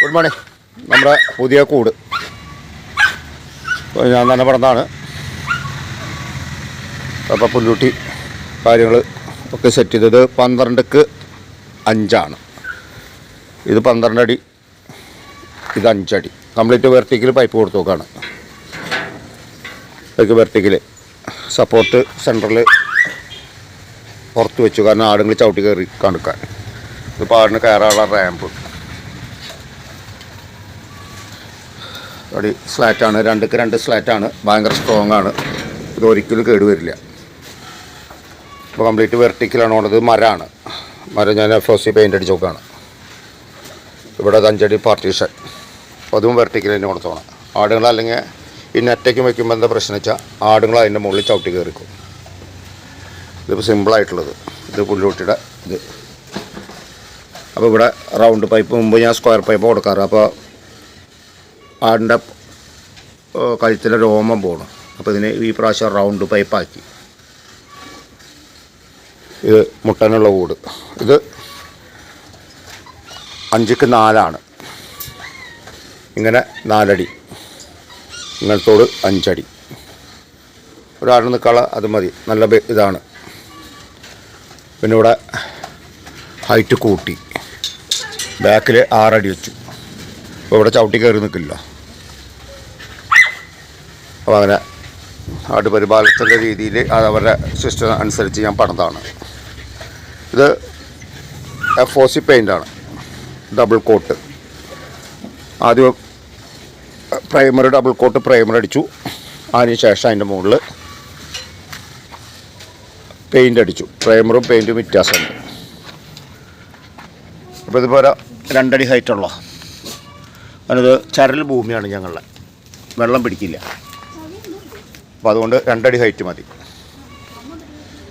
Good morning നമ്മുടെ പുതിയ കൂട്. ഞാൻ തന്നെ പറഞ്ഞതാണ് അപ്പോൾ പുല്ലൂട്ടി കാര്യങ്ങൾ ഒക്കെ സെറ്റ് ചെയ്തത് പന്ത്രണ്ടക്ക് അഞ്ചാണ്. ഇത് പന്ത്രണ്ട് അടി ഇത് അഞ്ചടി. കംപ്ലീറ്റ് വെർട്ടിക്കൽ പൈപ്പ് കൊടുത്തു നോക്കാണ്. ഇതൊക്കെ വെർട്ടിക്കൽ സപ്പോർട്ട് സെന്ററിൽ പുറത്ത് വെച്ചു. കാരണം ആടുങ്ങൾ ചവിട്ടി കയറി കണക്കാൻ. ഇതിപ്പോൾ ആടിന് കയറാനുള്ള റാമ്പ് അടി സ്ലാറ്റാണ് രണ്ടുക്ക് രണ്ട് സ്ലാറ്റാണ് ഭയങ്കര സ്ട്രോങ് ആണ്. ഇതൊരിക്കലും കേടുവരില്ല ഇപ്പോൾ കംപ്ലീറ്റ് വെർട്ടിക്കലാണ് ഓണത് മരമാണ്. മരം ഞാൻ എഫ് ഒ സി പെയിന്റ് അടിച്ച് നോക്കുകയാണ് ഇവിടെ അഞ്ചടി പാർട്ടീഷൻ അതും വെർട്ടിക്കൽ തന്നെ കൊടുത്തോണം ആടുകൾ അല്ലെങ്കിൽ ഈ നെറ്റയ്ക്ക് വയ്ക്കുമ്പോൾ എന്താ പ്രശ്നം വെച്ചാൽ ആടുകൾ അതിന്റെ മുകളിൽ ചവിട്ടി കയറിക്കും. ഇതിപ്പോൾ സിമ്പിളായിട്ടുള്ളത് ഇത് പുല്ലുകൂട്ടിയുടെ ഇത്. അപ്പോൾ ഇവിടെ റൗണ്ട് പൈപ്പ് മുമ്പ് ഞാൻ സ്ക്വയർ പൈപ്പ് കൊടുക്കാറ്. അപ്പോൾ ആടിന്റെ കഴുത്തിലെ രോമം പോകണം അപ്പോൾ ഇതിന് ഈ പ്രാവശ്യം റൗണ്ട് പൈപ്പാക്കി. ഇത് മുട്ടനുള്ള കൂട്. ഇത് അഞ്ചിക്ക് നാലാണ്. ഇങ്ങനെ നാലടി. ഇങ്ങനത്തോട് അഞ്ചടി. ഒരാളിന് നിൽക്കാള അത് മതി. നല്ല ഇതാണ്. പിന്നെ ഇവിടെ ഹൈറ്റ് കൂട്ടി. ബാക്കിൽ ആറടി വെച്ചു. ഇവിടെ ചവിട്ടി കയറി നിൽക്കില്ല അപ്പോൾ അങ്ങനെ ആട് പരിപാലനത്തിന്റെ രീതിയിൽ അത് അവരുടെ സിസ്റ്റം അനുസരിച്ച് ഞാൻ പണിതാണ് ഇത് എഫ് ഒ സി പെയിന്റാണ് ഡബിൾ കോട്ട് ആദ്യം പ്രൈമർ ഡബിൾ കോട്ട് പ്രൈമർ അടിച്ചു. അതിന് ശേഷം അതിന്റെ മുകളിൽ പെയിന്റ് അടിച്ചു. പ്രൈമറും പെയിന്റും വ്യത്യാസമുണ്ട്. അപ്പോൾ ഇതുപോലെ രണ്ടടി ഹൈറ്റുള്ള അതിനത് ചരൽ ഭൂമിയാണ് ഞങ്ങളുടെ. വെള്ളം പിടിക്കില്ല. അപ്പോൾ അതുകൊണ്ട് രണ്ടടി ഹൈറ്റ് മതി.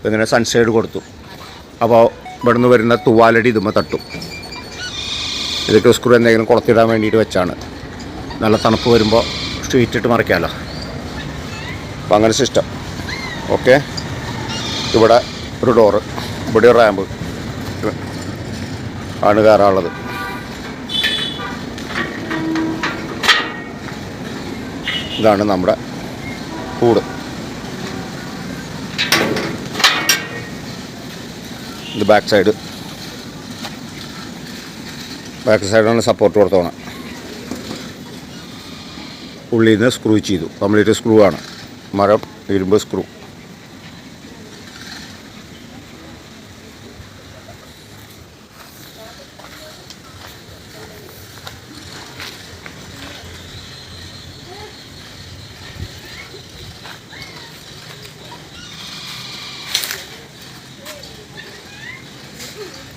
ഇങ്ങനെ സൺസൈഡ് കൊടുത്തു. അപ്പോൾ ഇവിടുന്ന് വരുന്ന തൂവാലടി ഇതുമ്പോൾ തട്ടും. ഇത് ക്രിസ്ക്രൂ എന്തെങ്കിലും കുളത്തിടാൻ വേണ്ടിയിട്ട് വെച്ചാണ്. നല്ല തണുപ്പ് വരുമ്പോൾ ഷീറ്റ് ഇട്ട് മറിക്കാമല്ലോ അപ്പം അങ്ങനെ സിസ്റ്റം ഓക്കെ ഇവിടെ ഒരു ഡോറ് ഇവിടെ ഒരു റാമ്പ് ആണ് കയറാനുള്ളത്. ഇതാണ് നമ്മുടെ കൂട്. ഇത് ബാക്ക് സൈഡ് ബാക്ക് സൈഡാണ് സപ്പോർട്ട് കൊടുത്തോണം ഉള്ളിൽ നിന്ന് സ്ക്രൂ ചെയ്തു. കംപ്ലീറ്റ് സ്ക്രൂ ആണ്. മരം ഇരുമ്പ് സ്ക്രൂ Mm-hmm.